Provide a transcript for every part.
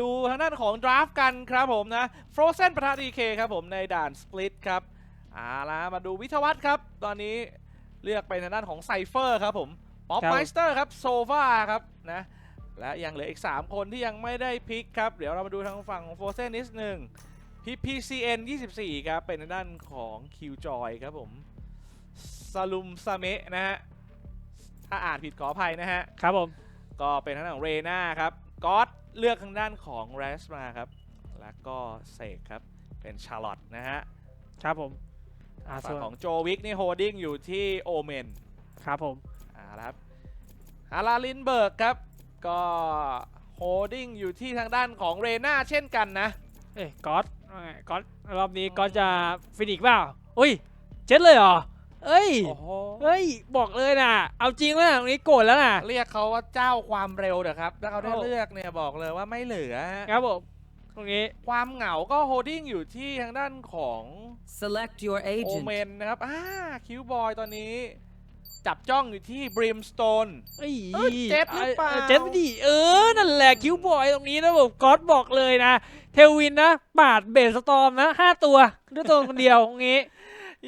ดูทางด้านของดราฟกันครับผมนะ Frozen ประทะ DK ครับผมในด่านสปลิตครับเอาละมาดูวิทยวัฒน์ครับ ตอนนี้เลือกเป็นทางด้านของไซเฟอร์ครับผมป๊อปครับไมสเตอร์ครับโซฟาครับนะและยังเหลืออีก 3 คนที่ยังไม่ได้พิกครับ เดี๋ยวเรามาดูทางฝั่งของ Frozen นิดหนึ่ง PPCN 24ครับ เป็นทางด้านของ Qjoy ครับผมซาลุมซาเมะนะฮะ ถ้าอ่านผิดขออภัยนะฮะ ครับผม ก็เป็นทางด้านของเรนาครับก็อต เลือกทางด้านของแรสมาครับ แล้วก็เสกครับ เป็นชาร์ลอตนะฮะครับผมอ่าฝั่ส่งวนของโจวิกนี่โฮดดิ้งอยู่ที่โอเมนครับผมอ่าแล้วครับฮาราลินเบิร์กครับ ก็โฮดดิ้งอยู่ที่ทางด้านของเรนาเช่นกันนะ เอ้ยก๊อตว่าไงก๊อตรอบนี้ก๊อตจะฟินิกซ์เปล่าอุ้ยเจ็ดเลยเหรอ เอ้ย โอ้โหเฮ้ย บอกเลยนะ เอาจริงแล้วนะตรงนี้โกรธแล้วนะ เรียกเขาว่าเจ้าความเร็วเด้อครับถ้าเขาได้โอ้เลือกเนี่ยบอกเลยว่าไม่เหลือฮะครับผม ตรงนี้ ความเหงาก็โฮดดิ้งอยู่ที่ทางด้านของ Select your โอ agent. เมนนะครับอ่าคิวบอยตอนนี้ จับจ้องอยู่ที่บริมสโตน เอ้ยเอ้ยเจ็ดหรือเปล่า เจ็ดไม่ดีเออ นั่นแหละคิวบอยตรงนี้นะผมก๊อตบอกเลยนะ เทลวินนะ ปาดเบสสตอมนะห้าตัว ด้วยตัวคนเดียวตรงนี้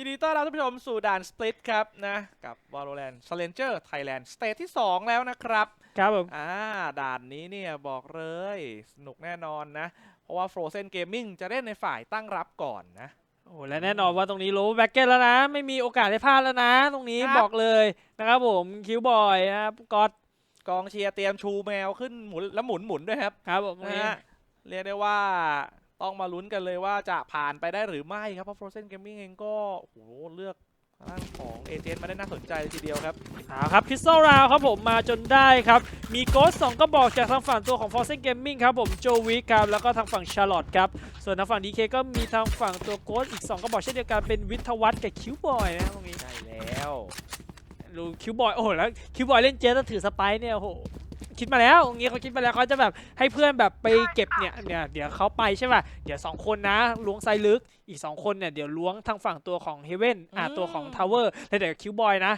ยินดีต้อนรับท่านผู้ชมสู่ด่านสปลิตครับนะกับ Valorant Challenger Thailand สเตจที่ 2 แล้วนะครับ ครับผม อ่าด่านนี้เนี่ยบอกเลยสนุกแน่นอนนะ เพราะว่า Frozen Gaming จะเล่นในฝ่ายตั้งรับก่อนนะ โอ้ และแน่นอนว่าตรงนี้โลแบ็กเก็ตแล้วนะ ไม่มีโอกาสได้พลาดแล้วนะ ตรงนี้ครับ บอกเลยนะครับผมคิวบอยนะครับก๊อตกองเชียร์เตรียมชูแมวขึ้นหมุนแล้วหมุนหมุนด้วยครับครับผมตรงนะนี้ ฮะเรียกได้ว่า ต้องมาลุ้นกันเลยว่าจะผ่านไปได้หรือไม่ครับ เพราะ Frozen Gaming เองก็โอ้โหเลือกทางด้านของเอเจนต์มาได้น่าสนใจเลยทีเดียวครับเอาครับพิซซ่าราวครับผมมาจนได้ครับ มีโกสสองก็บอกจากทางฝั่งตัวของ f o r c e Gaming ครับผมโจวิกครับ แล้วก็ทางฝั่งชาร์ลอตครับ ส่วนทางฝั่ง DK ก็มีทางฝั่งตัวโกสอีก 2 ก็บอกเช่นเดียวกันเป็นวิทยวัฒน์กับคิวบอยนะตรงนี้ได้แล้วดูคิวบอยโอ้โหแล้วคิวบอยเล่นเจสแล้วถือสไปร์เนี่ยโอ้โห คิดมาแล้วตรงนี้เขาคิดมาแล้วเขาจะแบบให้เพื่อนแบบไปเก็บเนี่ยเนี่ยเดี๋ยวเขาไปใช่ป่ะเดี๋ยวสองคนนะล้วงไซลึกอีกสองคนเนี่ยเดี๋ยวล้วงทางฝั่งตัวของเฮเว่นอ่าตัวของทาวเวอร์แล้วเดี๋ยวคิวบอยนะ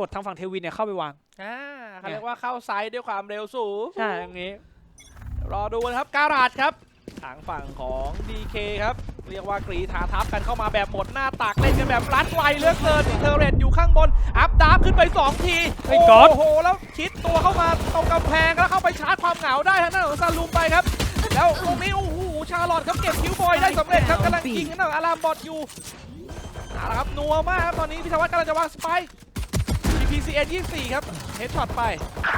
กดทางฝั่งเทวินเนี่ยเข้าไปวางอ่าเขาเรียกว่าเข้าไซด์ด้วยความเร็วสูงใช่ตรงนี้ รอดูนะครับการาดครับทางฝั่งของ DK ครับ เรียกว่ากรีธาทับกันเข้ามาแบบหมดหน้าตักเล่นกันแบบรัดไวเหลือกเกินเทอร์เรตอยู่ข้างบน อัพดาบขึ้นไป 2 ทีเฮ้ยก๊อตโอ้โห แล้วชิดตัวเข้ามาตรงกำแพงแล้วเข้าไปชาร์จความเหงาได้ทางด้านของซาลูมไปครับ แล้วตรงนี้โอ้โหชาร์ลอตครับเก็บคิวบอยได้สำเร็จครับกำลังยิงกันหน่อยอารามบอทอยู่เอาละครับนัวมากครับตอนนี้พิทยวัฒน์กำลังจะวางสไปค์ PCN 24 ครับ เฮดช็อตไป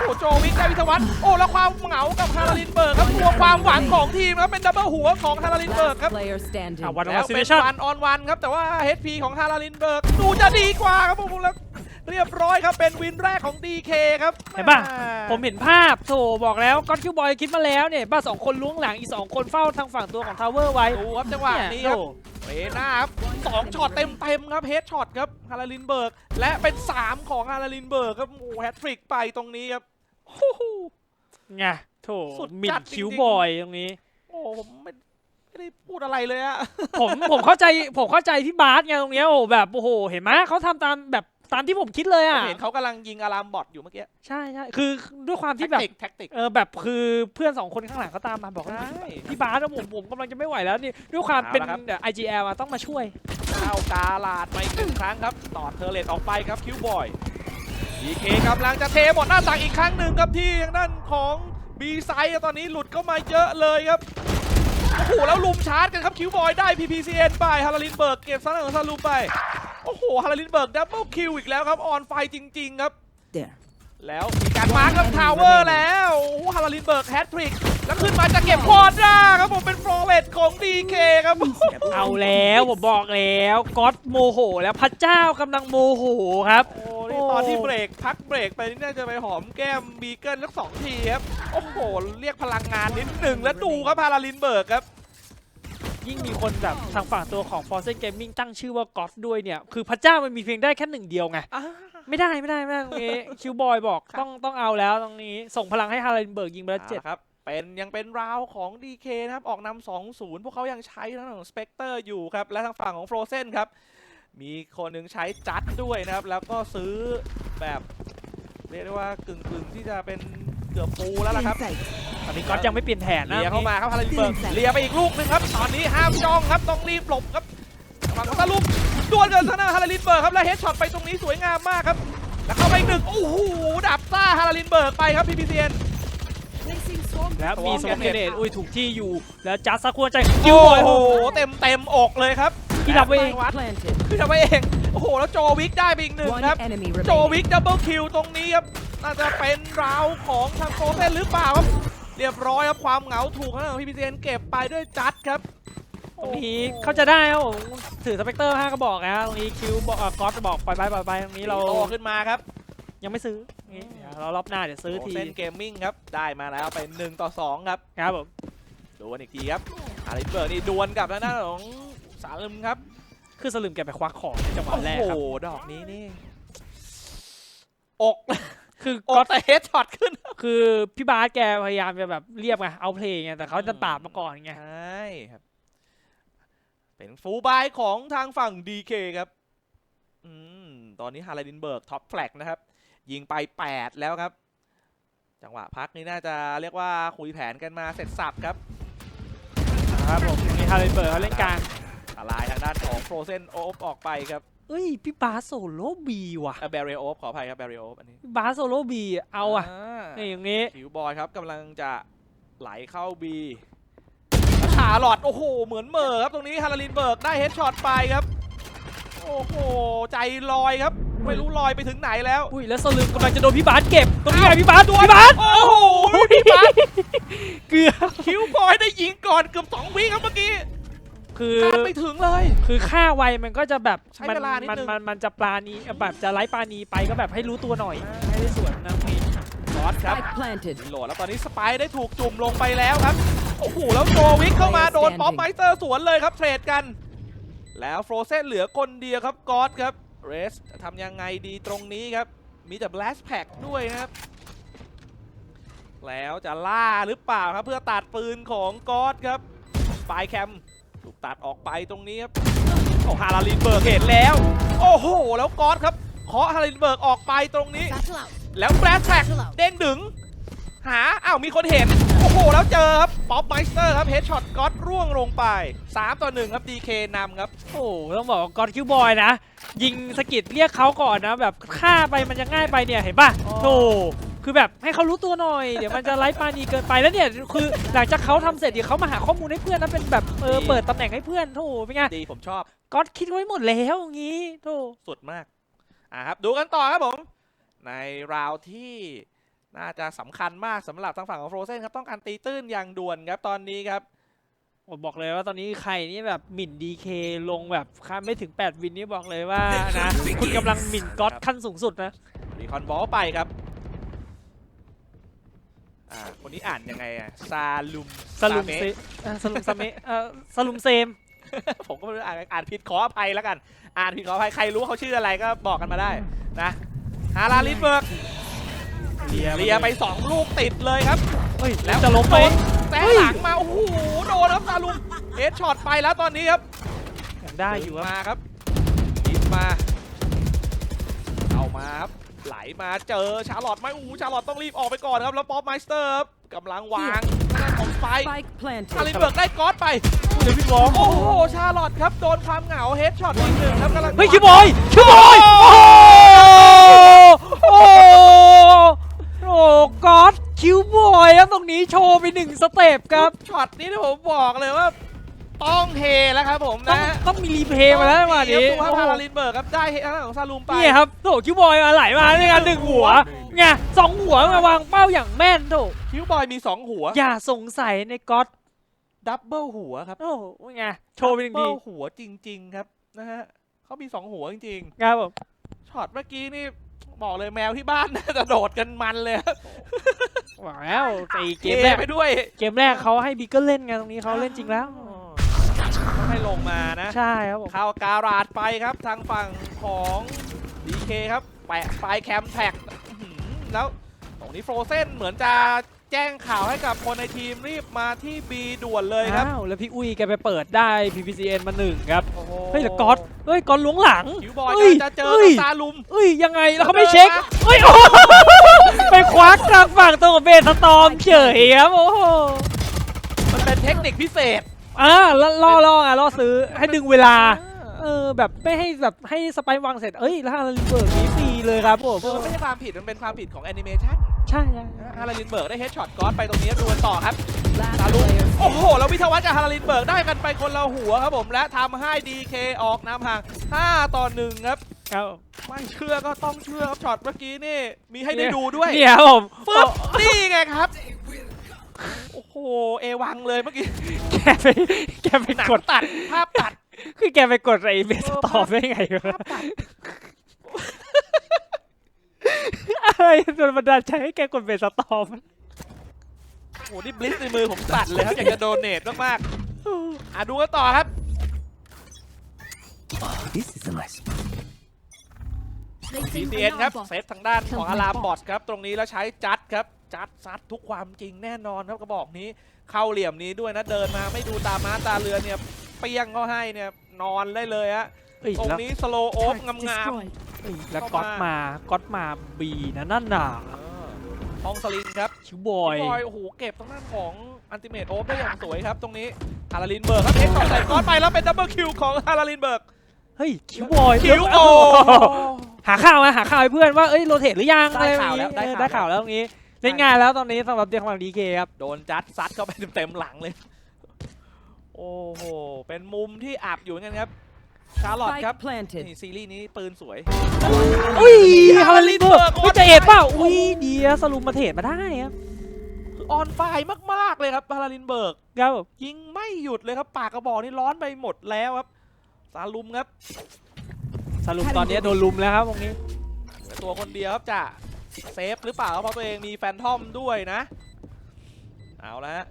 โอ้โจวิกได้พิทยวัฒน์โอ้แล้วความเหงากับฮาราลินเบิร์กครับตัวความหวังของทีมครับเป็นดับเบิลหัวของฮาราลินเบิร์ก Last ครับ player standing. อะวันแล้วซิเป็เนชั่นนวันออนวันครับแต่ว่า HP ของฮาราลินเบิร์กดูจะดีกว่าครับผมแล้วเรียบร้อยครับเป็นวินแรกของ DK ครับเห็นปะแผมเห็นภาพโถบอกแล้วก็อตคิวบอยคิดมาแล้วเนี่ยบ้าสองคนล้วงหลังอีกสองคนเฝ้าทางฝั่งตัวของทาวเวอร์ไว้ดูครับจังหวะนี้ครับ เรน่าครับสองช็อตเต็มเต็มๆครับเฮดช็อตครับฮาราลินเบิร์ก และเป็น 3 ของฮาราลินเบิร์กครับโอ้แฮตทริกไปตรงนี้ครับโอ้โหไงโถสุดมิจันดจริงๆคิวบอยตรงนี้ โอ้ผมไม่ไม่ได้พูดอะไรเลยอะผมผมเข้าใจผมเข้าใจพี่บาสไงตรงเนี้ยโอ้แบบโอ้โหเห็นไหมเขาทำตามแบบ ตามที่ผมคิดเลยผมอะเห็นเขากำลังยิงอารามบอทอยู่เมื่อกี้ ใช่ใช่คือด้วยความแท็ที่กแบบติกแท็กติกเออแบบคือเพื่อนสองคนข้างหลังเขาตามมาบอกว่าใช่พี่บาสนะผมผมกำลังจะไม่ไหวแล้วนี่ด้วยความเป็นเอาละครับเดี๋ยว IGL อะต้องมาช่วยเข้ากาลาดมาอีกหนึ่งครั้งครับต่อเทอร์เลตออกไปครับคิวบอยดีเคกำลังจะเทหมดหน้าตักอีกครั้งหนึ่งครับที่ทางด้านของบีไซด์ตอนนี้หลุดเข้ามาเยอะเลยครับโอ้โหแล้วลุมชาร์จกันครับคิวบอยได้ PPCN ไปฮาราลินเบิร์กเก็บซันของซาลูไป โอ้โหฮาราลินเบิร์กดับเบิลคิวอีกแล้วครับ ออนไฟจริง ๆ ครับ There. แล้วมีการมาร์คกับทาวเวอร์แล้วโอ้โหฮาราลินเบิร์กแฮตทริก แล้วขึ้นมาจะเก็บควอดราครับผมเป็นโฟร์เวทของ DK ครับ เอาแล้วผมบอกแล้วก็อตโมโห แล้วพระเจ้ากำลังโมโหครับ โอ้นี่ตอนที่เบรกพักเบรกไปนี่น่าจะไปหอมแก้มบีเกิลสักสองทีครับ โอ้โห เรียกพลังงานนิดหนึ่งแล้วดูครับฮาราลินเบิร์กครับ ยิ่งมีคนแบบทางฝั่งตัวของ f o r c e Gaming ตั้งชื่อว่าก็อตด้วยเนี่ย คือพระเจ้ามันมีเพียงได้แค่หนึ่งเดียวไง ไม่ได้ไม่ได้ไม่ได้ตรงนี้ คิวบอยบอกครับต้องต้องเอาแล้วตรงนี้ ส่งพลังให้ฮาร์เรนเบิร์กยิงไปแล้วเจ็ดอาละครับเป็นยังเป็นราวของ DK นะครับ ออกนำ2 0พวกเขายังใช้ทางด้านของสเปกเตอร์อยู่ครับ และทางฝั่งของ Frozen ครับ มีคนหนึ่งใช้จัดด้วยนะครับ แล้วก็ซื้อแบบเรียกได้ว่ากึ่งๆที่จะเป็น เกือบฟูแล้วล่ะครับ Insight. ตอนนี้ก๊อตยังไม่เปลี่ยนแผนนะเลียเข้ามาครับฮาริเบิร์กตื่นใจเลียไปอีกลูกหนึงครับ ตอนนี้ห้ามจ้องครับต้องรีบหลบครับฝั่งของตาลุมดวลกันทางด้านฮาริเบิร์กครับและเฮดช็อตไปตรงนี้สวยงามมากครับ แล้วเข้าไปอีกหนึ่งโอ้โหดับซ่าฮาริเบิร์กไปครับพีพีเซียน Placing swarm แล้วมีสระมวัองงเก็เกบเนตอุ้ยถูกที่อยู่ แล้วจัดซะควรใจโอ้โอ้โหโหเต็มเต็มๆอกเลยครับที่รับไว้เอง Spike planted. คือทำไมเองโอ้โหแล้วโจวิกได้ไปอีกหนึ่ง One ครับ enemy โจ remaining. วิกดับเบิลคิวตรงนี้ครับ น่าจะเป็นราวของทางโฟเซนหรือเปล่าครับ เรียบร้อยครับความเหงาถูกทางด้านของพีพีเซียนเก็บไปด้วยจัดครับ ตรงนี้เขาจะได้ครับผมถือสเปกเตอร์ห้ากระบอกนะตรงนี้คิวบอกก๊อตบอกปล่อยไปปล่อยไปตรงนี้เราโตขึ้นมาครับ ยังไม่ซื้อนี่เดี๋ยวเรารอบหน้าเดี๋ยวซื้อทีเซนเกมมิ่งครับได้มาแล้วเป็น1ต่อ2ครับครับผมดูกันอีกทีครับอาริเบิร์กนี่ดวลกับทางด้านของสาลึมครับคือสลืมแกไปควักของในจังหวะโอ้แรกโหครับดอกนี้นี่อก คืออก๊อกตแต่เฮดช็อตขึ้นคือพี่บาสแกพยายามจะแบบเรียบไงเอาเพลงไงแต่เขาจะปราบมาก่อนไงใช่ครับ เป็นฟูลบายของทางฝั่ง DK ครับ อืม ตอนนี้ฮาราดินเบิร์กท็อปแฟลกนะครับ ยิงไป 8 แล้วครับ จังหวะพักนี่น่าจะเรียกว่าคุยแผนกันมาเสร็จสับครับครับผมตรงนี้ฮาริเบิร์ดเขาเล่นกลางอะไรทางด้านของโฟรเซนโอฟออกไปครับ เอ้ย พี่บาสโซโล่บีว่ะ แบร r โอฟขออภัยครับแบร r โอฟอันนี้พี่บาสโซโล่บีเอาอะนี่อย่างนี้คิวบอยครับกำลังจะไหลเข้าบีชาลอด โอ้โห เหมือนเหมอครับ ตรงนี้ฮาราลินเบิร์กได้เฮดช็อตไปครับ โอ้โห ใจลอยครับ ไม่รู้ลอยไปถึงไหนแล้ว อุ้ย แล้วสลืมกำลังจะโดนพี่บาสเก็บ ตรงนี้ไงพี่บาสพี่บาสโอ้โห พี่บาสเกือบคิวบอยได้ยิงก่อนเกือบ2วิครับเมื่อกี้ คือคาดไม่ถึงเลย คือค่าไวมันก็จะแบบใช้มัเวลานิดมันนึง มันมันจะปลานีแบบจะไล่ปลานีไปก็แบบให้รู้ตัวหน่อย ให้ได้สวนนะตรงนี้บอสครับ Spike planted. โหลดแล้วตอนนี้สไปร์ได้ถูกจุ่มลงไปแล้วครับ โอ้โห แล้วโจวิกเข้ามาโดนป๊อปไมสเตอร์สวนเลยครับ เทรดกัน แล้วโฟรเซนเหลือคนเดียวครับกอสครับเรสจะทำยังไงดีตรงนี้ครับ มีแต่ blast pack ด้วยนะครับ แล้วจะล่าหรือเปล่าครับเพื่อตัดปืนของกอสครับสปายแคม ถูกตัดออกไปตรงนี้ครับโอ้ฮาราลินเบิร์กเห็นแล้ว โอ้โห แล้วก๊อสครับเคาะฮาราลินเบิร์กออกไปตรงนี้ แล้วแบรดแท็กเด้งดึง หาอ้าวมีคนเห็น โอ้โห แล้วเจอครับป๊อปไมสเตอร์ครับเฮดช็อตก็อดร่วงลงไป 3 ต่อ 1 ครับ DK นำครับ โอ้โหต้องบอกว่าก๊อตคิวบอยนะ ยิงสกิดเรียกเขาก่อนนะ แบบฆ่าไปมันจะง่ายไปเนี่ยเห็นป่ะอ๋อโธ่ คือแบบให้เขารู้ตัวหน่อย เดี๋ยวมันจะไล่ปานีเกินไปแล้วเนี่ยคือหลังจากเขาทำเสร็จเดี๋ยวเขามาหาข้อมูลให้เพื่อนนะเป็นแบบเออเปิดตำแหน่งให้เพื่อนโธ่เป็นไงดีผมชอบก๊อตคิดไว้หมดแล้วอย่างงี้โธ่สุดมากอ่าครับดูกันต่อครับผม ในราวที่น่าจะสำคัญมากสำหรับทางฝั่งของโฟรเซนครับต้องการตีตื้นอย่างด่วนครับตอนนี้ครับผมบอกเลยว่าตอนนี้ใครนี่แบบหมิ่นดีเคลงแบบค่าไม่ถึง 8 วินนี่บอกเลยว่านะ คุณกำลังหมิ่นก๊อตขั้นสูงสุดนะรีคอนบอลไปครับ อ่าคนนี้อ่านยังไงอะซาลุมสลุมซาเซเมะเอ่อสลุมซาเมะเอ่อสลุมเซม ผมก็ไม่รู้อ่านอ่านผิดขออภัยแล้วกัน อ่านผิดขออภัยใครรู้ว่าเขาชื่ออะไรก็บอกกันมาได้นะฮาราลินเบิร์กเลียเลียไป2ลูกติดเลยครับ เฮ้ยแล้วจะล้มไหม โดนแซงหลังมาโอ้โหโดนครับซาลุมเฮดช็อตไปแล้วตอนนี้ครับ ยังได้อยู่ครับ มาครับยิบมา เอามาครับ ไหลมาเจอชาร์ลอตไหมโอ้โหชาร์ลอตต้องรีบออกไปก่อนครับแล้วป๊อปไมสเตอร์ครับกำลังวางทางด้านของสไปค์ Spike ฮาริ planted. นเบิร์กได้ก๊อตไปเดี๋ยวพี่บอลโอ้โหชาร์ลอตครับโดนความเหงาเฮดช็อตอีกหนึ่งครับกำลังเฮ้ยคิวบอยคิวบอยโอ้โหโอ้โหโอ้ก๊อตคิวบอยครับตรงนี้โชว์ไปหนึ่งสเต็ปครับช็อตนี้ที่ผมบอกเลยว่า ต้องเฮแล้วครับผมต้องนะต้องมีรีเพย์มาแล้วจังหวะนี้ดูครับโอ้โหฮาราลินเบิร์กครับได้เฮทางด้านของซาลูมไป นี่ครับโถคิวบอยมาไหลมาในการหนึ่งหัวไงสองหัวมาวางเป้าอย่างแม่นโถคิวบอยมี 2 หัว อย่าสงสัยในก๊อตดับเบิลหัวครับโอ้โหไงโชว์ไปหนึ่งดับทีเบิลหัวจริง ๆ ครับนะฮะเขามี 2 หัวจริงครับผมๆ ช็อตเมื่อกี้นี่บอกเลยแมวที่บ้านน่าจะโดดกันมันเลยครับหวังแล้วไอเกเกมมแรกไปด้วย เกมแรกเขาให้บิ๊กเกอร์เล่นไงตรงนี้เขาเล่นจริงแล้วต้อง ให้ลงมานะใช่ครับผมเข้าการาดไปครับทางฝั่งของดีเคครับแปะปลายแคมแท็กอื้อหือแล้วตรงนี้โฟรเซนเหมือนจะแจ้งข่าวให้กับคนในทีมรีบมาที่ B ด่วนเลยครับอ้าวแล้วพี่อุ้ยแกไปเปิดได้ PPCN มาหนึ่งครับโอ้โหเฮ้ยแต่ก๊อตเฮ้ยก๊อตล้วงหลังคิวบอยเฮ้ยจะเจอเฮ้ยกับซาลุมเฮ้ยยังไงแล้วเขาไม่เช็คเดินมาเฮ้ยโอ้โหไปควักกลางฝั่งตัวของเบสสตอมเฉยครับโอ้โหมันเป็นเทคนิคพิเศษ อ่าล่อล่อล่ออะล่อซื้อให้ดึงเวลา เออแบบไม่ให้แบบให้สไปร์วางเสร็จ เอ้ยแล้วฮาราลินเบิร์กนี้ฟรีเลยครับผมคือมันไม่ใช่ความผิด มันเป็นความผิดของแอนิเมชันใช่ใช่ฮาราลินเบิร์กได้เฮดช็อตก๊อตไปตรงนี้ดูกันต่อครับ Last ซาลุ player โอ้โห แล้ววิทยาวัฒน์กับฮาราลินเบิร์กได้กันไปคนละหัวครับผม และทำให้ดีเคออกนำห่าง 5 ต่อ 1 ครับครับไม่เชื่อก็ต้องเชื่อครับช็อตเมื่อกี้นี่มีให้ได้ดูด้วยเนี่ยครับผมฟึบนี่ไงครับ โอ้โห เอวังเลยเมื่อกี้แกไปแกไปหนังกด ตัด ภาพตัด คือแกไปกดไอ้เบสสตอมได้ไงวะภาพตัดอะไรโดนบันดาลใจให้แกกดเบสสตอมโอ้โห นี่บลิสในมือผมตัดเลยครับ อยากจะโดเนทมากๆอะดูกันต่อครับ This is a nice Placing PCN ครับ alarm เซ bot. ฟทางด้านของอารามบอทครับ ตรงนี้แล้วใช้จัดครับ จัดซัดทุกความจริงแน่นอนครับกระบอกนี้เข้าเหลี่ยมนี้ด้วยนะเดินมาไม่ดูตาม้าตาเรือเนี่ยเปี้ยงเขาให้เนี่ยนอนได้เลยฮะเอ้ยตรงแล้วนี้สโลโอ๊ก Turret งาม destroyed. เอ้ยแล้วก๊อตมาก๊อตมาบีนะนั่นน่ะๆเออห้องสลิงครับคิวบอยบอยโอ้โหเก็บทางด้านของอันติเมตโอ๊ได้อย่างสวยครับ ตรงนี้ฮาราลินเบิร์กครับเอ็กซ์ต่อใส่ก้อนไปแล้วเป็นดับเบิลคิวของฮาราลินเบิร์กเฮ้ยคิวบอยคิวโอหาข่าวมาหาข่าวให้เพื่อนว่าเอ้ยโรเทตหรือยังได้อะไรข่าวแบบนี้แล้วได้เออข่าวได้ข่าวแล้วตรงนี้ เล่นงานแล้วตอนนี้สำหรับเด็กของดีเคครับ โดนจัดซัดเข้าไปเต็มๆหลังเลย โอ้โห เป็นมุมที่อับอยู่เหมือนกันครับ ชาร์ลอตครับ Spike planted. นี่ซีรีส์นี้ปืนสวย อุ้ยฮาฮาราราลิลินนเบิเบิร์ร์กกอุ้ยจะเอ็ดเปล่า อุ้ยเดียวสรุปมาเทรดมาได้ครับคือออนไฟมากๆเลยครับฮาราลินเบิร์กครับผมยิงไม่หยุดเลยครับ ปากกระบอกนี่ร้อนไปหมดแล้วครับซาลุมครับสรุปตอนนี้โดนลุมแล้วครับตรงนี้เหลือตัวคนเดียวครับจะ เซฟหรือเปล่าเพราะตัวเองมีแฟนทอมด้วยนะ เอาละฮะ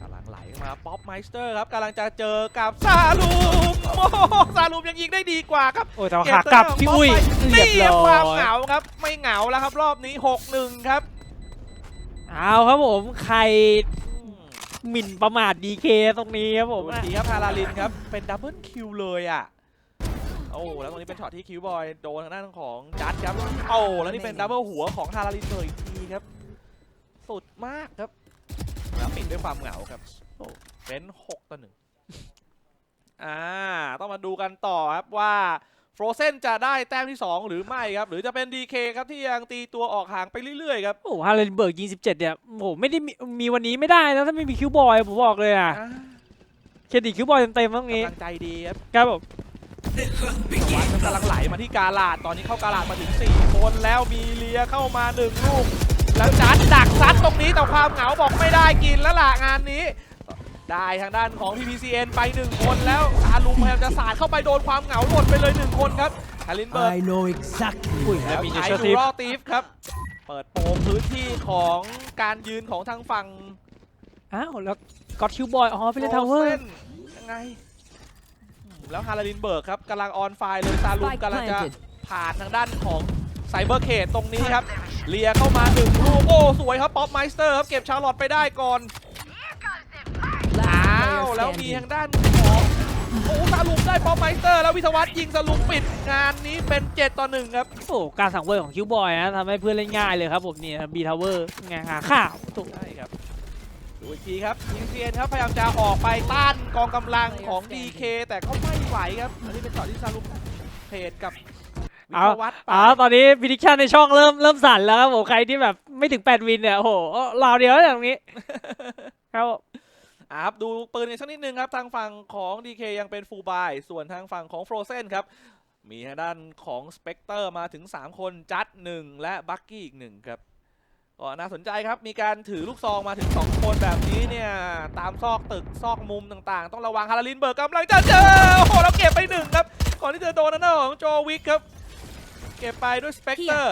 กำลังไหลมาป๊อปไมสเตอร์ครับกำลังจะเจอกับซาลูมโอ้โหซาลูมยังยิงได้ดีกว่าครับโอ้ยแต่ว่าขากลับพี่อุ้ยเรียบนี่ร้ความอเหงายครับ ไม่เหงาแล้วครับรอบนี้ 6-1 ครับ เอาครับผมใครอืมหมิ่นประมาทดีเคตรงนี้ครับผดูมทีครับฮาราลินครับ เป็นดับเบิลคิวเลยอะโอ้แล้วตรงนี้เป็นช็อตที่คิวบอยโดนทางด้านของจัดครับโอ้แล้วนี่เป็นดับเบิลหัวของฮาราลินเลยอีกทีครับ สุดมากครับแล้วปิดด้วยความเหงาครับโอ้เป็นหกต่อหนึ่งอ่าต้องมาดูกันต่อครับว่าโฟรเซนจะได้แต้มที่ 2 หรือไม่ครับ หรือจะเป็น DK ครับที่ยังตีตัวออกห่างไปเรื่อยๆครับโอ้ฮาราลินเบิร์กยิง17 เนี่ยโอ้โหไม่ได้มีมีวันนี้ไม่ได้นะ ถ้าไม่มีคิวบอยผมบอกเลยอะอ่าเครดิตคิวบอยเต็มๆตรงนี้กำลังใจดีครับครับผมแต่ วัดมันกำลังไหลมาที่กาลาด ตอนนี้เข้ากาลาดมาถึง 4 คนแล้วมีเลียเข้ามาหนึ่งลูก แล้วจัดดักซัดตรงนี้แต่ความเหงาบอกไม่ได้กินแล้วล่ะงานนี้ ได้ทางด้านของ TPCN ไป 1 คนแล้วอาลุมพยายามจะสาดเข้าไปโดนความเหงาหล่นไปเลย 1 คนครับฮารินเบิร์ก I know exactly. อุ้ยแล้แล้ววมีเนใช้เชอร์ดูทิปรอตีฟครับ เปิดโปงพื้นที่ของการยืนของทางฝั่งอ้าวแล้วก็อตคิวบอยอ๋อไปเล่นทาวเวอร์ Frozen ยังไงอืม แล้วฮาราลินเบิร์กครับกำลังออนไฟเลยซาลุม Spike กำลังจะ planted. ผ่านทางด้านของไซเบอร์เคดตรงนี้ครับ เลียเข้ามาหนึ่งลูกโอ้สวยครับ ป๊อปไมสเตอร์ครับ เก็บชาร์ลอตไปได้ก่อนอ้าว Last แล้ว player มี standing. ทางด้านของโอ้ซาลุมได้ป๊อปไมสเตอร์ แล้ววิทยาวัฒน์ยิงสลุมปิดงานนี้เป็น 7 ต่อ 1 ครับโอ้การสั่งเวอร์ของคิวบอยนะทำให้เพื่อนเล่นง่ายเลยครับผมเนี่ยบีทาวเวอร์ไงหาข่าวถูกใช่ครับดูอีกทีครับทีเซียนครับพยายามจะออกไปต้านกองกำลังของ DK แต่ก็ไม่ ไหวครับอันนี้เป็นต่อที่ซาลุมเพจกับวิเอาทยาวัฒน์ไปอ๋อตอนนี้พิดิชันในช่องเริ่มเริ่มสั่นแล้วครับผมใครที่แบบไม่ถึง 8 วินเนี่ยโอ้โหราวเดียวแล้วตรงนี้ ครับผม อะครับดูปืนอีกสักนิดนึงครับ ทางฝั่งของ DK ยังเป็นฟูลบาย ส่วนทางฝั่งของ Frozen ครับ มีทางด้านของ Spectre มาถึง 3 คนจัด 1 และบักกี้อีก 1 ครับ ก็น่าสนใจครับมีการถือลูกซองมาถึง 2 คนแบบนี้เนี่ยตามซอกตึกซอกมุมต่างๆ ต้องระวังฮาราลินเบิร์กกำลังจะเจอโอ้โหแล้วเก็บไปหนึ่งครับก่อนที่จะโดนนั่นของโจวิกครับ เก็บไปด้วย Spectre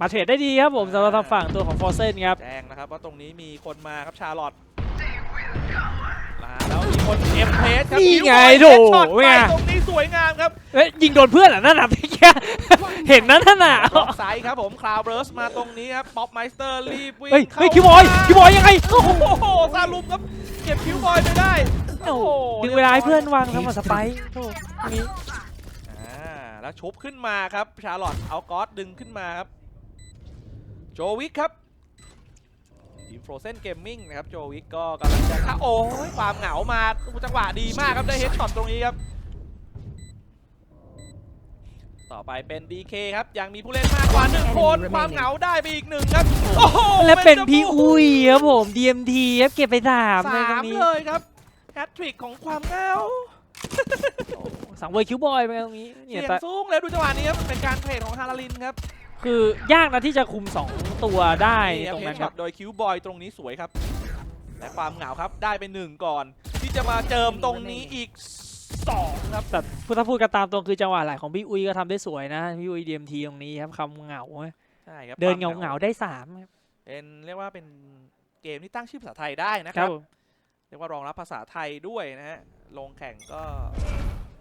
มาเทรดได้ดีครับผมสำหรับทางฝั่งตัวของฟอร์เซนครับแจ้งนะครับว่าตรงนี้มีคนมาครับชาร์ลอต มาแล้วมีคนเอ็มเพสครับนี่ไงคิวบอยโถเฮดช็อตไงไปตรงนี้สวยงามครับเอ้ยยิงโดนเพื่อนอะนั่นน่ะพี่แกเห็นนั่นน่ะบล็อกไซด์ครับผมคลาวเบิร์สมาตรงนี้ครับป๊อปไมสเตอร์รีบวิ่งเฮ้ยเข้าเฮ้ยคิวบอยคิวบอยยังไงโอ้โหซาลุมครับเก็บคิวบอยไปได้โอ้โหถึงเวลาให้เพื่อนวางทำมาสไปร์โถ่นี่อ่าแล้วชุบขึ้นมาครับชาร์ลอตเอากอสดึงขึ้นมาครับโจวิกครับ ทีมโฟรเซนเกมมิ่งนะครับโจวิกก็กำลังจะเข้าโอ้ยความเหงามาจังหวะดีมากครับ ได้เฮดช็อตตรงนี้ครับ ต่อไปเป็น DK ครับ ยังมีผู้เล่นมากกว่าหนึ่งคนความเหงาได้ไปอีกหนึ่งครับ โอ้โหและเป็นพี่ดับบิลอุ้ยครับผม DMT ครับเก็บไปสามเลยตรสามงนี้เลยครับแฮตทริกของความเหงาสังเวยคิวบอยไปตรงนี้เสีเนี่ยยงแต่สูงแล้วดูจังหวะนี้ครับเป็นการเทรดของฮาราลินครับ คือยากนะที่จะคุม 2 ตัวได้นี่คตรับรงเฮนั้ดนช็คอรับตโดยคิวบอยตรงนี้สวยครับและความเหงาครับได้ไปหนึ่งก่อน ที่จะมาเจิมตรงนี้อีกสองครับแต่พูดถ้าพูดกันตามตรงคือจังหวะไหลของพี่อุ้ยก็ทำได้สวยนะพี่อุ้ย DMT ตรงนี้ครับคำเหงาใช่ครับเดินควเงามเหงาๆได้สามครับเป็นเรียกว่าเป็นเกมที่ตั้งชื่อภาษาไทยได้นะคครัรับบผมเรียกว่ารองรับภาษาไทยด้วยนะฮะลงแข่งก็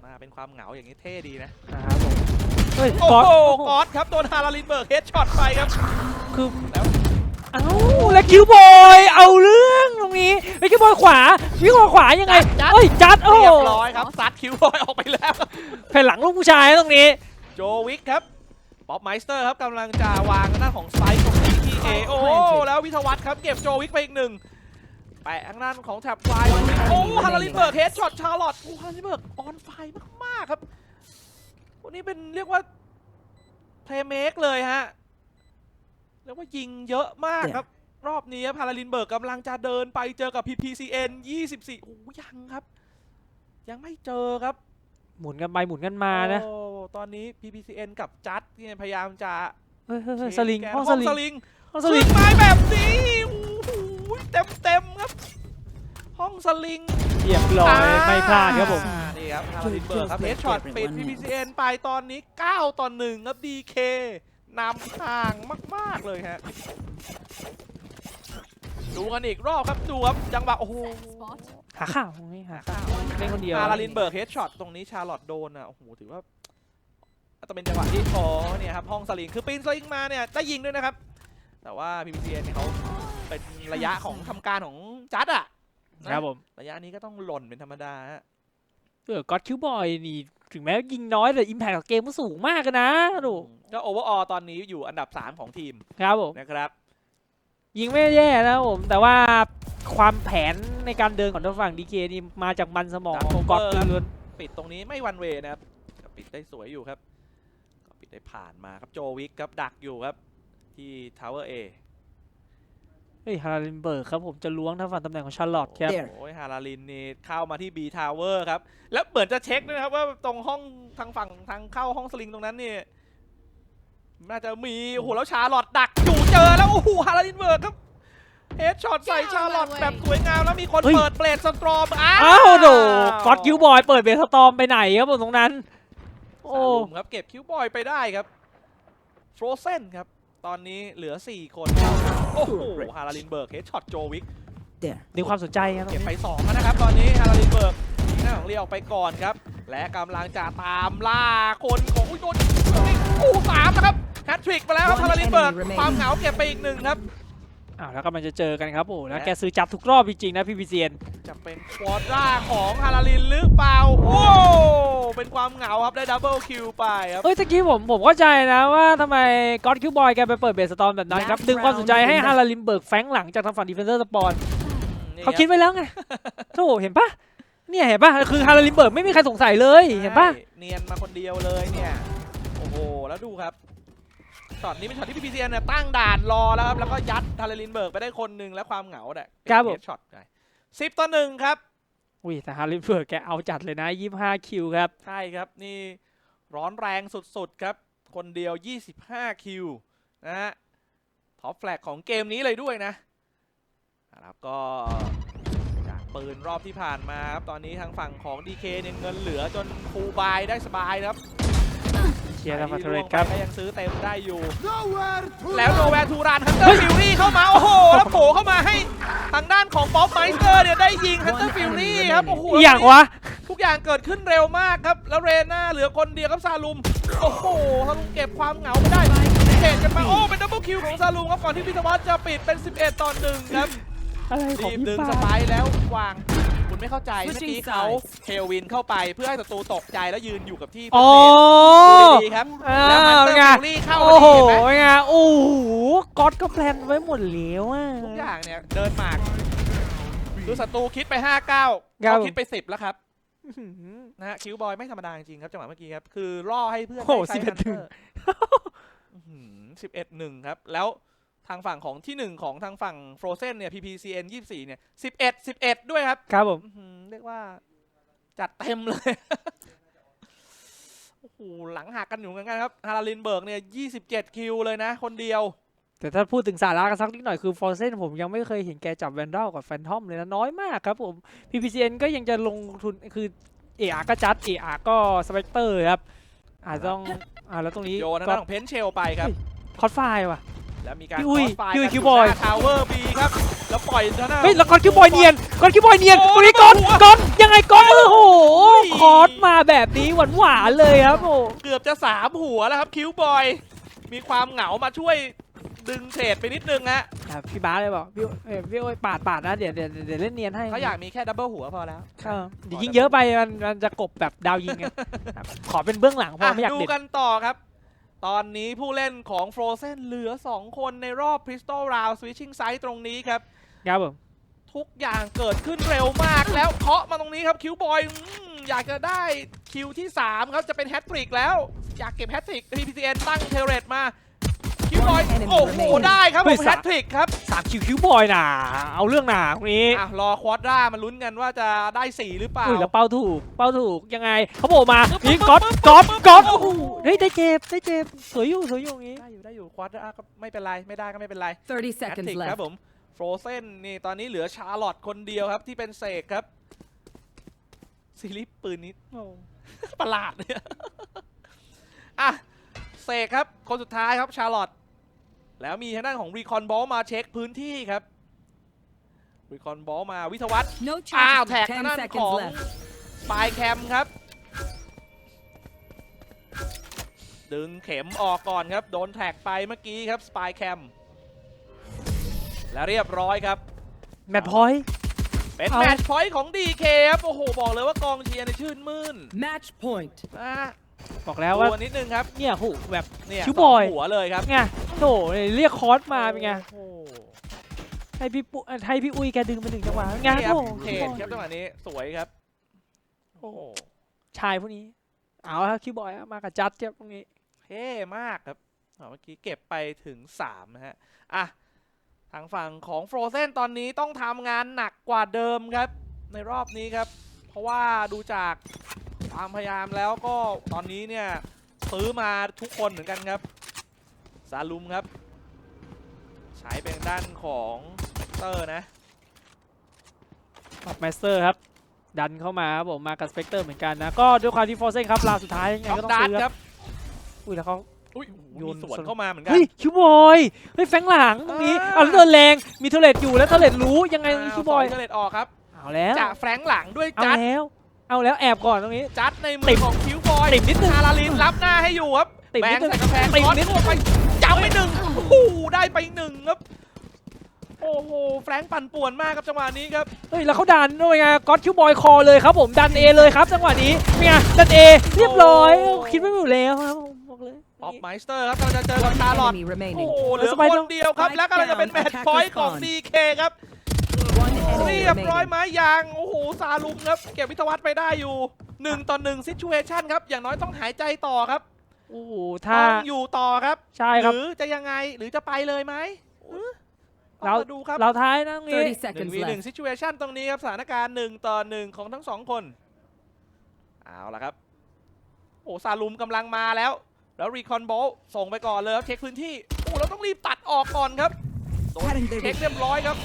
มาเป็นความเหงาอย่างนี้เท่ดีนะนะครับผม เฮ้ยโอ้ก๊อตโหกอดครับโดนฮาราลินเบิร์กเฮดช็อตไปครับ คือแล้ว เอ้าแล้วคิวบอยเอาเรื่องตรงนี้ไอ้ยคิวบอยขวาคิวบอยขวายังไงจัดเอ้ยจัดโอ้เรียบร้อยครับซัดคิวบอยออกไปแล้ว แผ่นหลังลูกผู้ชายตรงนี้ โจวิกครับป๊อปไมสเตอร์ครับกำลังจะวางหน้านของสไปค์ของทีเอโอ้โหแล้ววิทยาวัฒน์ครับเก็บโจวิกไปอีกหนึ่งแปะข้างด้านของแท็บไฟโอ้ฮาราลินเบิร์กเฮดช็อตชาร์ลอตโอ้ฮาราลินเบิร์กออนไฟมากๆครับ วันนี้เป็นเรียกว่าเพลย์เมคเลยฮะเรียกว่ายิงเยอะมากครับ รอบนี้ครับฮาราลินเบิร์กกำลังจะเดินไปเจอกับ PPCN 24โอ้ยังครับ ยังไม่เจอครับ หมุนกันไปหมุนกันมานะโอ้ตอนนี้ PPCN กับจัดเนี่ยพยายามจะเฮ้ยเฮ้ยเฮ้ยเทสลิงแกนห้องห้สองลิงสลิงห้องสลิงขึ้นไม้แบบนี้โอ้โหเต็มเต็มๆครับ ห้องสลิงเรียบร้อยไม่พลาดครับผมอ่านี่ ครับฮาราลินเบิร์กครับเฮดช็อตปิด PPCN ไปตอนนี้ 9 ต่อ 1 ครับ DK นำห่างมาก ๆ เลยฮะดูกันอีกรอบครับดูครับจังหวะโอ้โห Spot. หาข้าวตรงนี้หาข้าวเล่นคนเดียวฮาราลินเบิร์กเฮดช็อตตรงนี้ชาร์ลอตโดนอะโอ้โหถือว่าจะเป็นจังหวะที่อ๋อเนี่ยครับห้องสลิงคือปีนสลิงมาเนี่ยได้ยิงด้วยนะครับ แต่ว่า PPCN เนี่ยเขาเป็นระยะของทำการของจัดอะนะครับผมระยะนี้ก็ต้องหล่นเป็นธรรมดาฮะ เออก็อดคิวบอยนี่ถึงแม้ยิงน้อยแต่อิมแพคกับเกมก็สูงมากอะนะดูก็โอเวอร์ออตอนนี้อยู่อันดับ 3 ของทีมครับผมนะครับ ยิงไม่แย่นะครับผม แต่ว่าความแผนในการเดินของทางฝั่งดีเคนี่มาจากมันสมองของก๊อตล้วนปิดตรงนี้ไม่วันเวนะครับก็ปิดได้สวยอยู่ครับ ก็ปิดได้ผ่านมาครับโจวิกครับดักอยู่ครับ ที่ทาวเวอร์เอๆ เฮ้ยฮาราลินเบิร์กครับผมจะล้วงทางฝั่งตำแหน่งของชาร์ลอตครับโอ้ยฮาราลินนี่เข้ามาที่ B Tower ครับ แล้วเหมือนจะเช็คด้วยนะครับว่าตรงห้องทางฝั่งทางเข้าห้องสลิงตรงนั้นเนี่ยน่าจะมี โอ้โห แล้วชาร์ลอตดักอยู่เจอแล้ว โอ้โหฮาราลินเบิร์กครับเฮดช็อตใส่ชาร์ลอตแบบสวยงามแล้วมีคนเฮ้ย เปิดเบลดสตรอมอ้าวอ้าวโดก๊อตคิวบอยเปิดเบสตอมไปไหนครับผมตรงนั้น โอ้ โอ้ครับเก็บคิวบอยไปได้ครับฟรอเซนครับ ตอนนี้เหลือ 4คนเท่านั้นโอ้โหฮาราลินเบิร์กเฮดช็อตโจวิก There. ดึงความสนใจครับตรงเก็บนี้ ไป2แล้วนะครับ ตอนนี้ฮาราลินเบิร์กยิงหน้าของเรียออกไปก่อนครับ และกำลังจะตามล่าคนของอุ้ยโดนโอ้สามนะครับแฮตทริกไปแล้วครับ One ฮาราลินเบิร์ก enemy remaining ความเหงาเก็บไปอีกหนึ่งครับ อ้าวแล้วกำลังจะเจอกันครับโอ้แล้วและแกซื้อจับทุกรอบจริงๆนะพี่พีเซียน จะเป็นควอดร่าของฮาราลินหรือเปล่า โอ้เป็นความเหงาครับได้ดับเบิลคิวไปครับ เอ้ยตะกี้ผมผมเข้าใจนะว่าทำไมก๊อตคิวบอยแกไปเปิดเบสตอมแบบนั้นครับ Last ดึงความสนใจให้ round ฮาราลินเบิร์กแฟงหลังจากทางฝั่งดีเฟนเซอร์สปอนนี่เขารับคิดไว้แล้วไง โธ่เห็นปะเนี่ยเห็นปะคือฮาราลินเบิร์กไม่มีใครสงสัยเลยเห็นปะ ใช่เนียนมาคนเดียวเลยเนี่ย โอ้โห แล้วดูครับช็อตนี้เป็นช็อตที่พีพีซีเนี่ยตั้งด่านรอแล้วครับ แล้วก็ยัดทาเลรินเบิร์กไปได้คนหนึ่งแล้วความเหงาเนี่ยครับผมช็อตไป สิบต่อหนึ่งครับอุ้ยแต่ฮาราลินเบิร์กแกเอาจัดเลยนะ25คิวครับ ใช่ครับนี่ร้อนแรงสุดๆครับ คนเดียว 25 คิวนะฮะท็อปแฟลกของเกมนี้เลยด้วยนะนะครับก็จากปืนรอบที่ผ่านมาครับ ตอนนี้ทางฝั่งของ DK เนี่ยเงินเหลือจนฟูลบายได้สบายครับเชียร์ทางฝั่งใคเทที่เรล่วนงครับไปก็ยังซื้อเต็มได้อยู่ Nowhere to แล้วโนแวร์ทูรานฮันเตอร์ฟิวรี่เข้ามา โอ้โห แล้วโผล่เข้ามาให้ทางด้านของป๊อปไมสเตอร์เนี่ยได้ยิงฮันเตอร์ฟิวรี่ครับ โอ้โหอหย่างวะ ทุกอย่างเกิดขึ้นเร็วมากครับ แล้วเรน่าเหลือคนเดียวครับซาลุม โอ้โหซาลุมเก็บความเหงาไม่ได้เทรดกันมา โอ้ เป็นดับเบิลคิวของซาลุมครับก่อนที่พิทวัฒน์จะปิดเป็น 11 ต่อ1ครับอะไรของรีบพี่ดึงปาสไปร์แล้ววาง คคุณไม่เข้าใจ เมื่อ Switching กี้เขา sides เทลวินเข้าไปเพื่อให้ศัตรูตกใจแล้วยืนอยู่กับที่อ๋อดูดีๆครับอ้าแล้วมันวเตอไงร์ฟูรี่เข้าโอ้โหพอดีเห็นไหมไงโอ้โหก๊อตก็แพลนไว้หมดแล้วอะทุกอย่างเนี่ยเดินหมากดูศัตรูคิดไป5 9ครัเขาบคิดไป10แล้วครับอื้อหือนะฮะคิวบอยไม่ธรรมดาจริงๆครับจังหวะเมื่อกี้ครับคือล่อให้เพื่อนโอ้โหได้ใช้11 Hunter สิบเอ็ดหนึ่งครับแล้ว ทางฝั่งของที่หนึ่งของทางฝั่ง Frozen เนี่ย PPCN 24 เนี่ย 11 11 ด้วยครับ ครับผมอื้อหือเรียกว่าจัดเต็มเลย โอ้โห หลังหักกันอยู่เหมือนกันครับ ฮาราลินเบิร์กเนี่ย 27 คิวเลยนะ คนเดียว แต่ถ้าพูดถึงสาระกันสักนิดหน่อยคือฟอร์เซนผมยังไม่เคยเห็นแกจับแวนดอลกับแฟนทอมเลยนะ น้อยมากครับผม PPCN ก็ยังจะลงทุนคือเออาก็จัดเออาก็สเปกเตอร์ครับอาจจะต้องอ่าแล้วตรงนี้โยนทางก็ด้านของเพนเชลไปครับคอสไฟว่ะ แล้วมีการพี่อุ้ย cross fire พี่อุ้ยกันคิวบอย ทาวเวอร์บีครับ แล้วปล่อยทางด้านเฮ้ยแล้วกอนคิวบอยเนียนกอนคิวบอยเนียนโอ้ตรงนี้แล้วกอนหัวกอนยังไงกอนโอ้โหอุ้ย คอสมาแบบนี้หวานหวานๆเลยครับโอ้เกือบจะสามหัวแล้วครับคิวบอย มีความเหงามาช่วยดึงเทรดไปนิดนึงฮะอะพี่บ้าสเลยบอกพี่เอ้ยพี่โอ้ยปาดปาดนะเดี๋ยวเดี๋ยวเดี๋ยวเล่นเนียนให้เขาอยากมีแค่ดับเบิลหัวพอแล้ว เออเดี๋ยวยิงเยอะไปมันมันจะกบแบบดาวยิงไงครับขอเป็นเบื้องหลังพอไม่อยากดูเด็ดกันต่อครับ ตอนนี้ผู้เล่นของ Frozen เหลือ 2 คนในรอบ Pistol Round Switching Side ตรงนี้ครับ ครับผมทุกอย่างเกิดขึ้นเร็วมากแล้วเคาะมาตรงนี้ครับคิวบอยอยากจะได้คิวที่ 3 ครับ จะเป็นแฮตทริกแล้ว อยากเก็บแฮตทริก PPCN ตั้งเทเรตมาคิว บอย One enemy โอ้โห remaining ได้ครับผมแฮตทริกครับสามคิวคิวบอยน่ะเอาเรื่องหนาตรงนี้อะรอควอดร่ามาลุ้นกันว่าจะได้4หรือเปล่าอุ้ยแล้วเป้าถูกเป้าถูกยังไงเขาบอกมานี่ก๊อตก๊อตก๊อตโอ้โหเฮ้ยได้เจ็บได้เจ็บสวยอยู่สวยอยู่อย่างงี้ได้อยู่ได้อยู่ควอดร่าก็ไม่เป็นไรไม่ได้ก็ไม่เป็นไร30แฮต seconds ทริกครับ left. ผมโฟรเซนนี่ตอนนี้เหลือชาร์ลอตคนเดียวครับที่เป็นเสกครับซีรีส์ปืนนี้โอ้ประหลาดเนี่ยอะเสกครับ คนสุดท้ายครับชาร์ลอต แล้วมีทางด้านของรีคอนบอลมาเช็คพื้นที่ครับรีคอนบอลมาวิทยวัฒน์ No อ้าว charges. แท็ก with ทางด้าน10ข seconds อง left. สปายแคมครับ ดึงเข็มออกก่อนครับ โดนแท็กไปเมื่อกี้ครับสปายแคมและเรียบร้อยครับ แมตช์พอยต์เป็นเอาแมตช์พอยต์ของ DK ครับ โอ้โห บอกเลยว่ากองเชียร์ในยชื่นมื่น Match point. นะ บอกแล้วว่าตัวนิดนึงครับเนี่ยโหแบบเนี่ยคิวสงบอยหัวเลยครับไงโถเรียกคอร์สมาเป็นไงโอ้โหให้พี่ปุให้พี่อุ้ยแกดึงไปหนึ่งจังหวะไงนี่ครับโอ้เทรดครับจังหวะนี้สวยครับโอ้โหชายพวกนี้ เอาครับคิวบอยมากับจัดเจ็บตรงนี้เท่มากครับอ่าเมื่อกี้เก็บไปถึง3นะฮะอะทางฝั่งของ Frozen ตอนนี้ต้องทำงานหนักกว่าเดิมครับ ในรอบนี้ครับ เพราะว่าดูจาก ความพยายามแล้วก็ตอนนี้เนี่ยซื้อมาทุกคนเหมือนกันครับซาลุมครับ ใช้เป็นด้านของเตอร์นะปับแมสเตอร์ครับ ดันเข้ามาครับผมมากับสเปกเตอร์เหมือนกันนะ ก็ด้วยความที่ฟอร์เซนครับราวสุดท้ายยังไงท็อปก็ต้องดาร์ซื้อคครัรับบอุ้ยแล้วเขาอุ้ยโยนมีสวนสวนเข้ามาเหมือนกัน เฮ้ยคิวบอยเฮ้ยแฟงหลังตรงนี้อ่าเอาแล้วเดินแรงมีเทเลตอยู่แล้วเทเลตรู้ยังไงคิวบอยเกเลตออกครับเอาแล้วจากแฟรงค์หลังด้วยเอาจัดแล้ว เอาแล้วแอบก่อนตรงนี้ จัดในมืติอดของคิวบอยติดนิดนึงฮาราลินรับหน้าให้อยู่ครับติดแบนิงดค์นึงใส่กระแพงติดคอสนิดนึงไปจับไปหนึ่งโอ้โหได้ไปหนึ่งครับ โอ้โหแฟรงค์ปั่นป่วนมากครับจังหวะนี้ครับเฮ้ยแล้วเขาดันด้วยไงก็อตคิวบอยคอเลยครับผมดันเอเลยครับจังหวะนี้เป็นไงดันเอเรียบร้อยโอ้คิดไม่อยู่แล้วครับผมบอกเลยป๊อปไมสเตอร์ครับกำลังจะเจอกับ One ชาร์ลอต enemy โอ้ remaining. โหเหลือสไปคเดอร์นเดียวครับ Spike แล้วกำลังจะเป็น down, แมตช์ attacker พอยต์ของ spawn DK ครับ One enemy เรียบร้อย remaining. ไม้ยางโอ้โหซาลุมครับ เก็บวิทยาวัฒน์ไปได้อยู่หนึ่งต่อหนึ่งซิชูเอชันครับ อย่างน้อยต้องหายใจต่อครับโอ้โหต้ถ้า องอยู่ต่อครับใช่หครับรือจะยังไงหรือจะไปเลยไหมอื้อต้องเรามาดูครับ เราท้ายนะตรงนี้ 30หนึ่ง seconds วีหนึ่ง left. ซิชูเอชันตรงนี้ครับสถานการณ์หนึ่งต่อหนึ่งของทั้งสองคน เอาละครับ โอ้ซาลุมกำลังมาแล้ว แล้วรีคอนโบลส่งไปก่อนเลยครับ เช็คพื้นที่ โอ้เราต้องรีบตัดออกก่อนครับโดน Cutting their เช็ค vision. เรียบร้อยครับ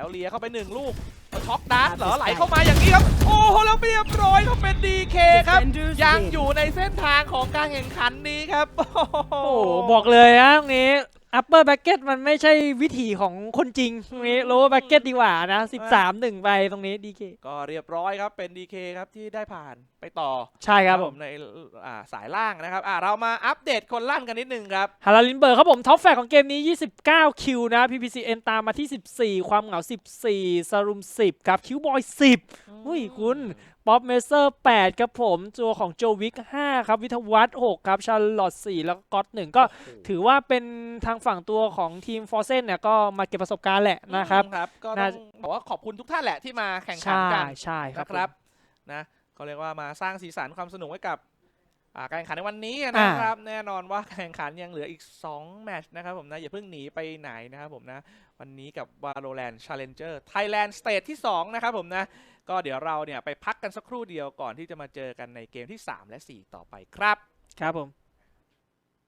แล้วเลียเข้าไปหนึ่งลูกแล้วช็อกดาร์ทเหรอไหลเข้ามาอย่างนี้ครับ โอ้โหแล้วเรียบร้อยเขาเป็นดีเคครับ Defenders ยัง win. อยู่ในเส้นทางของการแข่งขันนี้ครับ โอ้โหโอ้โหบอกเลยนะตรงนี้ upper bracket มันไม่ใช่วิถีของคนจริงตรงนี้ lower bracket ดีกว่านะ 13 1 ไปตรงนี้ DK ก็เรียบร้อยครับเป็น DK ครับที่ได้ผ่านไปต่อใช่ครับผมในอ่าสายล่างนะครับอ่าเรามาอัปเดตคนลั่นกันนิดนึงครับฮาราลินเบิร์กครับผมท็อปแฟกของเกมนี้ 29 คิวนะ PPCN ตามมาที่ 14 ความเหงา 14ซารุม 10 ครับ คิวบอย 10อุ้ยคุณ ป๊อปเมเซอร์ 8 ครับผมตัวของโจวิก 5 ครับ วิทยวัฒน์6ครับชาร์ลอต4 แล้วก็ก๊อต1 ก็ถือว่าเป็นทางฝั่งตัวของทีมฟอร์เซนเนี่ยก็มาเก็บประสบการณ์แหละนะครับครับ ก็ต้น่าองบอกว่าขอบคุณทุกท่านแหละที่มาแข่งขันใช่กัน ใช่ครับนะครับนะก็เรียกว่ามาสร้างสีสันความสนุกให้กับอ่าการแข่งขันในวันนี้นะครับ แน่นอนว่าแข่งขันยังเหลืออีก 2 แมตช์นะครับผมนะ อย่าเพิ่งหนีไปไหนนะครับผมนะ วันนี้กับ Valorant Challenger Thailand State ที่ 2 นะครับผมนะ ก็เดี๋ยวเราเนี่ยไปพักกันสักครู่เดียวก่อนที่จะมาเจอกันในเกมที่ 3 และ 4 ต่อไปครับ ครับผม